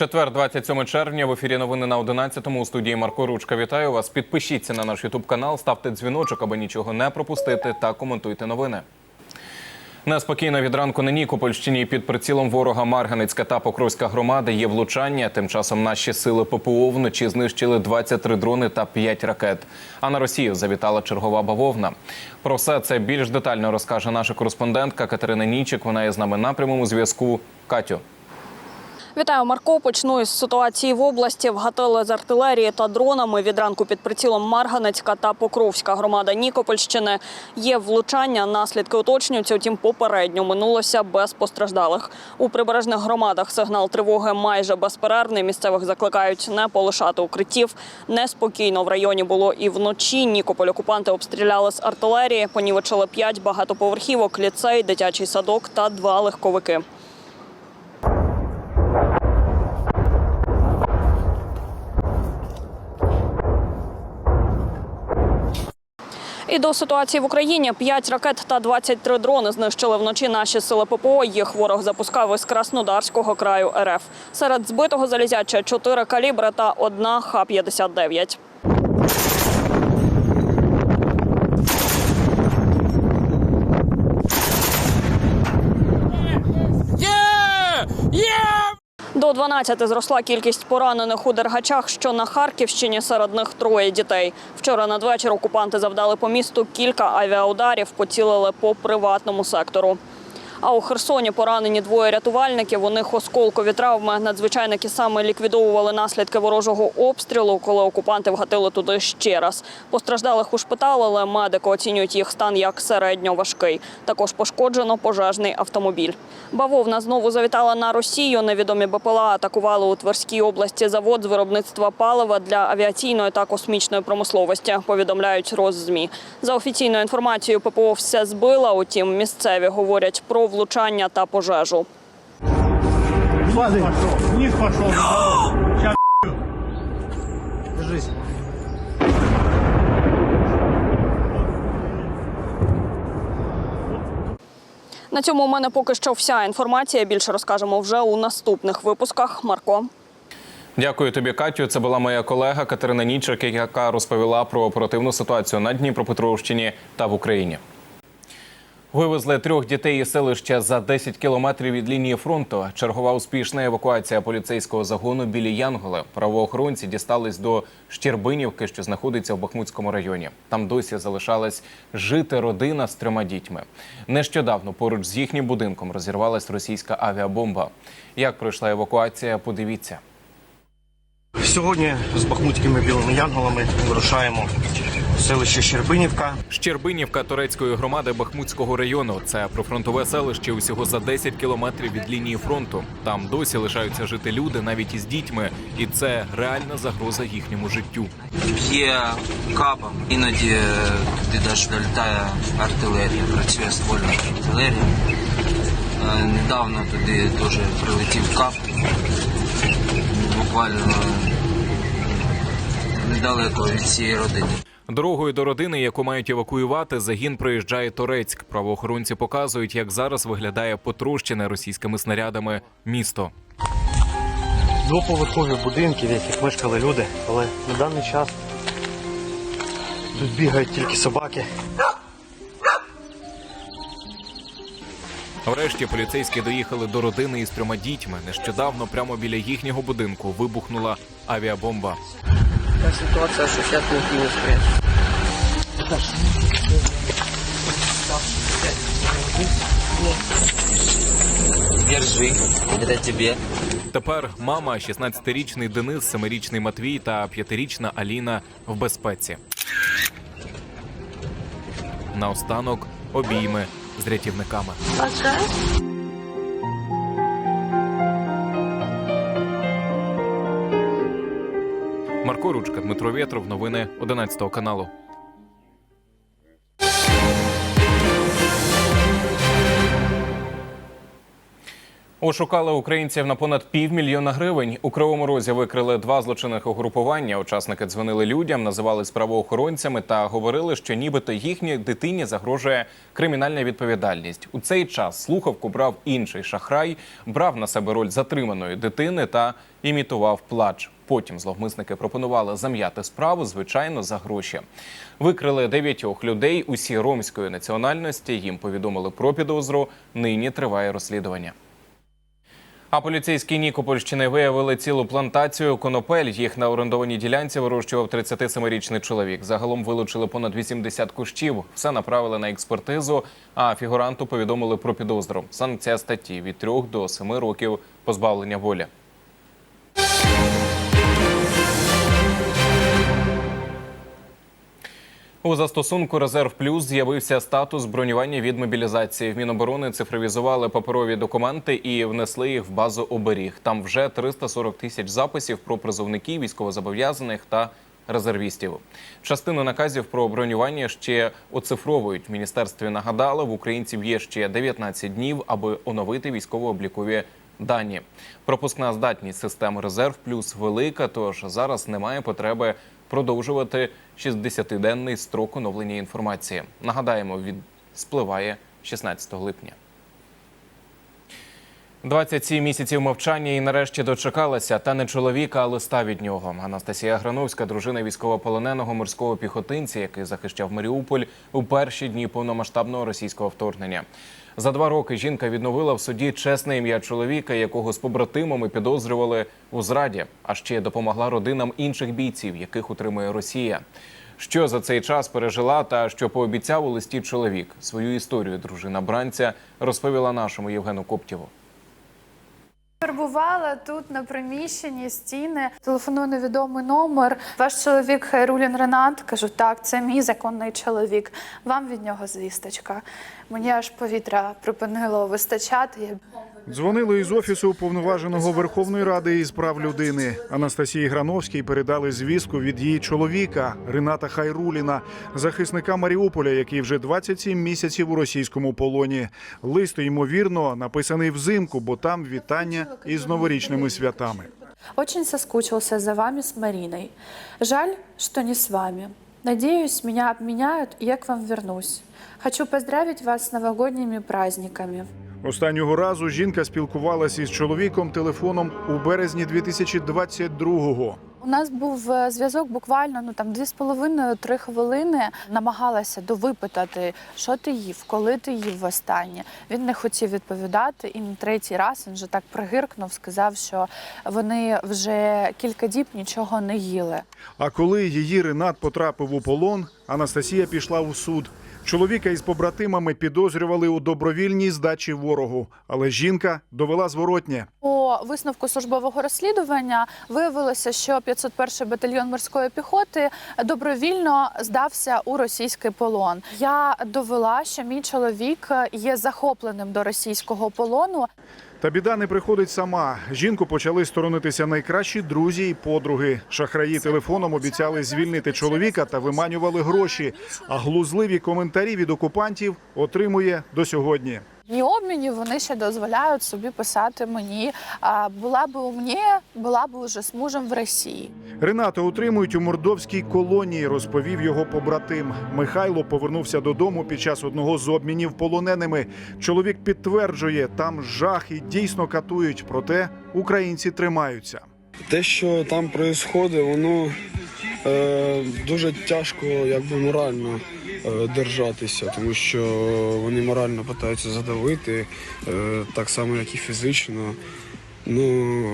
Четвер, 27 червня. В ефірі новини на 11-му. У студії Марко Ручка. Вітаю вас. Підпишіться на наш Ютуб канал, ставте дзвіночок, аби нічого не пропустити, та коментуйте новини. Неспокійно від ранку на Нікопольщині під прицілом ворога Марганицька та Покровська громада є влучання. Тим часом наші сили ППО вночі знищили 23 дрони та 5 ракет. А на Росію завітала чергова бавовна. Про все це більш детально розкаже наша кореспондентка Катерина Нічик. Вона є з нами на прямому зв'язку. Катю. Вітаю, Марко. Почну із ситуації в області. Вгатили з артилерії та дронами. Від ранку під прицілом Марганецька та Покровська громада Нікопольщини. Є влучання, наслідки уточнюються, утім попередньо минулося без постраждалих. У прибережних громадах сигнал тривоги майже безперервний. Місцевих закликають не полишати укриттів. Неспокійно в районі було і вночі. Нікополь окупанти обстріляли з артилерії, понівечили п'ять багатоповерхівок, ліцей, дитячий садок та два легковики. І до ситуації в Україні 5 ракет та 23 дрони знищили вночі наші сили ППО. Їх ворог запускав із Краснодарського краю РФ. Серед збитого залізяча 4 калібри та одна Х-59. До 12 зросла кількість поранених у Дергачах, що на Харківщині серед них троє дітей. Вчора надвечір окупанти завдали по місту кілька авіаударів, поцілили по приватному сектору. А у Херсоні поранені двоє рятувальників. У них осколкові травми. Надзвичайники саме ліквідовували наслідки ворожого обстрілу, коли окупанти вгатили туди ще раз. Постраждалих ушпиталили, медики оцінюють їх стан як середньо важкий. Також пошкоджено пожежний автомобіль. Бавовна знову завітала на Росію. Невідомі БПЛА атакували у Тверській області завод з виробництва палива для авіаційної та космічної промисловості. Повідомляють Роззмі. За офіційною інформацією, ППО все збила. Утім, місцеві говорять про влучання та пожежу. Падай. Вниз пошел. Сейчас Держись. На цьому у мене поки що вся інформація. Більше розкажемо вже у наступних випусках. Марко. Дякую тобі, Катю. Це була моя колега Катерина Нічик, яка розповіла про оперативну ситуацію на Дніпропетровщині та в Україні. Вивезли трьох дітей із селища за 10 кілометрів від лінії фронту. Чергова успішна евакуація поліцейського загону білі Янголи. Правоохоронці дістались до Щербинівки, що знаходиться в Бахмутському районі. Там досі залишалась жити родина з трьома дітьми. Нещодавно поруч з їхнім будинком розірвалась російська авіабомба. Як пройшла евакуація? Подивіться. Сьогодні з бахмутськими білими янголами вирушаємо селище Щербинівка. Щербинівка турецької громади Бахмутського району. Це прифронтове селище усього за 10 кілометрів від лінії фронту. Там досі лишаються жити люди навіть із дітьми, і це реальна загроза їхньому життю. Б'є капом, іноді е, туди теж долітає артилерія, працює ствольна артилерія. Е, Недавно туди теж прилетів кап, буквально недалеко від цієї родини. Дорогою до родини, яку мають евакуювати, загін проїжджає Торецьк. Правоохоронці показують, як зараз виглядає потрощене російськими снарядами місто. Двоповерхові будинки, в яких мешкали люди, але на даний час тут бігають тільки собаки. Врешті поліцейські доїхали до родини із трьома дітьми. Нещодавно прямо біля їхнього будинку вибухнула авіабомба. Та ситуація, що зараз не спрячь. Держи, тебе. Тепер мама, 16-річний Денис, 7-річний Матвій та 5-річна Аліна в безпеці. Наостанок обійми з рятівниками. Марко Ручка, Дмитро Вєтров, новини 11 каналу. Ошукали українців на понад півмільйона гривень. У Кривому Розі викрили два злочинних угрупування. Учасники дзвонили людям, називались правоохоронцями та говорили, що нібито їхній дитині загрожує кримінальна відповідальність. У цей час слухавку брав інший шахрай, брав на себе роль затриманої дитини та імітував плач. Потім зловмисники пропонували зам'яти справу, звичайно, за гроші. Викрили дев'ятьох людей, усі ромської національності. Їм повідомили про підозру. Нині триває розслідування. А поліцейські Нікопольщини виявили цілу плантацію конопель. Їх на орендованій ділянці вирощував 37-річний чоловік. Загалом вилучили понад 80 кущів. Все направили на експертизу. А фігуранту повідомили про підозру. Санкція статті від 3 до 7 років позбавлення волі. У застосунку Резерв Плюс з'явився статус бронювання від мобілізації. В Міноборони цифровізували паперові документи і внесли їх в базу оберіг. Там вже 340 тисяч записів про призовників, військовозобов'язаних та резервістів. Частину наказів про бронювання ще оцифровують. В міністерстві нагадали, в українців є ще 19 днів, аби оновити військово-облікові дані. Пропускна здатність системи Резерв Плюс велика, тож зараз немає потреби продовжувати 60-денний строк оновлення інформації. Нагадаємо, він спливає 16 липня. 27 місяців мовчання і нарешті дочекалася. Та не чоловіка, а листа від нього. Анастасія Грановська, дружина військовополоненого морського піхотинця, який захищав Маріуполь у перші дні повномасштабного російського вторгнення. За два роки жінка відновила в суді чесне ім'я чоловіка, якого з побратимами підозрювали у зраді, а ще допомогла родинам інших бійців, яких утримує Росія. Що за цей час пережила та що пообіцяв у листі чоловік. Свою історію дружина бранця розповіла нашому Євгену Коптєву. Перебувала тут на приміщенні стіни. Телефоную невідомий номер. Ваш чоловік Хайрулін Ренат. Кажу, так, це мій законний чоловік. Вам від нього звісточка. Мені аж повітря припинило вистачати. Дзвонили із офісу уповноваженого Верховної Ради із прав людини. Анастасії Грановській передали звістку від її чоловіка Рената Хайруліна, захисника Маріуполя, який вже 27 місяців у російському полоні. Лист, ймовірно, написаний взимку, бо там вітання із новорічними святами. очень соскучился за вами с Мариной. Жаль, что не с вами. Надеюсь, меня обменяют, и я вам вернусь. Хочу поздравить вас с новогодними праздниками. Останнього разу жінка спілкувалася із чоловіком телефоном у березні 2022-го. У нас був е, зв'язок буквально ну там дві з половиною три хвилини. Намагалася довипитати, що ти їв, коли ти їв востаннє. Він не хотів відповідати. І на третій раз він вже так пригиркнув, сказав, що вони вже кілька діб нічого не їли. А коли її Ренат потрапив у полон, Анастасія пішла у суд. Чоловіка із побратимами підозрювали у добровільній здачі ворогу, але жінка довела зворотнє. По висновку службового розслідування виявилося, що 501 батальйон морської піхоти добровільно здався у російський полон. Я довела, що мій чоловік є захопленим до російського полону. Та біда не приходить сама. Жінку почали сторонитися найкращі друзі і подруги. Шахраї телефоном обіцяли звільнити чоловіка та виманювали гроші. А глузливі коментарі від окупантів отримує до сьогодні. І обмінів вони ще дозволяють собі писати мені. а, Була б у мені, була б уже з мужем в Росії. Рената утримують у мордовській колонії, розповів його побратим. Михайло повернувся додому під час одного з обмінів полоненими. Чоловік підтверджує, там жах і дійсно катують, проте українці тримаються. Те, що там відбувається, воно е, дуже тяжко якби морально е, держатися, тому що вони морально намагаються задавити, е, так само, як і фізично. Ну,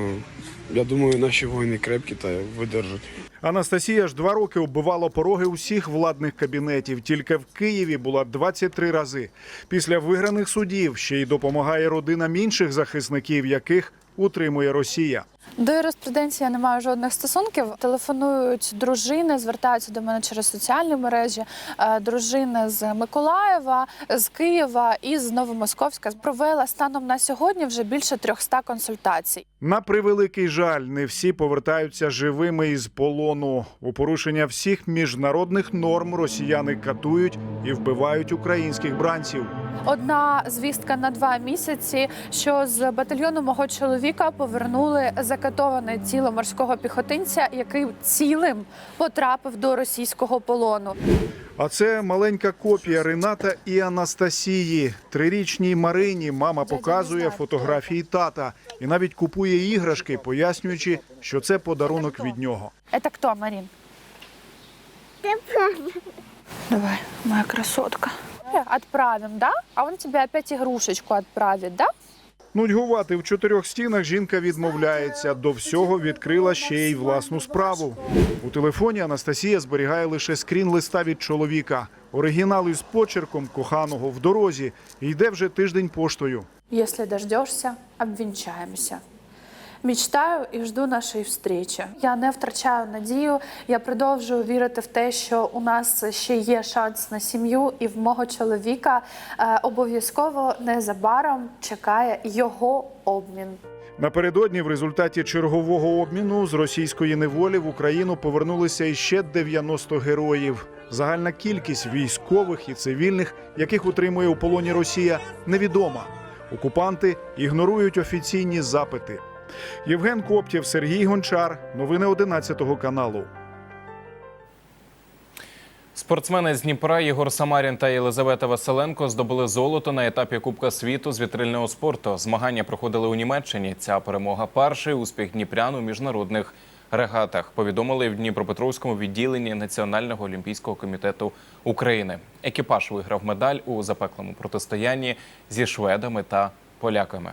я думаю, наші воїни крепкі та видержать. Анастасія ж два роки оббивала пороги усіх владних кабінетів. Тільки в Києві була 23 рази. Після виграних судів ще й допомагає родинам інших захисників, яких утримує Росія. До юриспруденції я не маю жодних стосунків. Телефонують дружини, звертаються до мене через соціальні мережі. Е, Дружини з Миколаєва, з Києва і з Новомосковська. Провела станом на сьогодні вже більше 300 консультацій. На превеликий жаль, не всі повертаються живими із полону. У порушення всіх міжнародних норм росіяни катують і вбивають українських бранців. Одна звістка на два місяці, що з батальйону мого чоловіка повернули закатоване тіло морського піхотинця, який цілим потрапив до російського полону. А це маленька копія Рената і Анастасії. Трирічній Марині мама показує фотографії тата і навіть купує іграшки, пояснюючи, що це подарунок від нього. Это кто, Марин? Давай, моя красотка. Отправим, да? А он тебе опять игрушечку отправит, да? Нудьгувати в чотирьох стінах жінка відмовляється. До всього відкрила ще й власну справу. У телефоні Анастасія зберігає лише скрін листа від чоловіка. Оригінал із почерком коханого в дорозі йде вже тиждень поштою. Якщо дождешся, обвенчаемся. Мечтаю і жду нашої встречі. Я не втрачаю надію. Я продовжую вірити в те, що у нас ще є шанс на сім'ю, і в мого чоловіка е, обов'язково незабаром чекає його обмін. Напередодні в результаті чергового обміну з російської неволі в Україну повернулися іще 90 героїв. Загальна кількість військових і цивільних, яких утримує у полоні Росія, невідома. Окупанти ігнорують офіційні запити. Євген Коптєв, Сергій Гончар. Новини 11 каналу. Спортсмени з Дніпра Єгор Самарін та Єлизавета Василенко здобули золото на етапі Кубка світу з вітрильного спорту. Змагання проходили у Німеччині. Ця перемога перший успіх Дніпрян у міжнародних регатах. Повідомили в Дніпропетровському відділенні Національного олімпійського комітету України. Екіпаж виграв медаль у запеклому протистоянні зі шведами та поляками.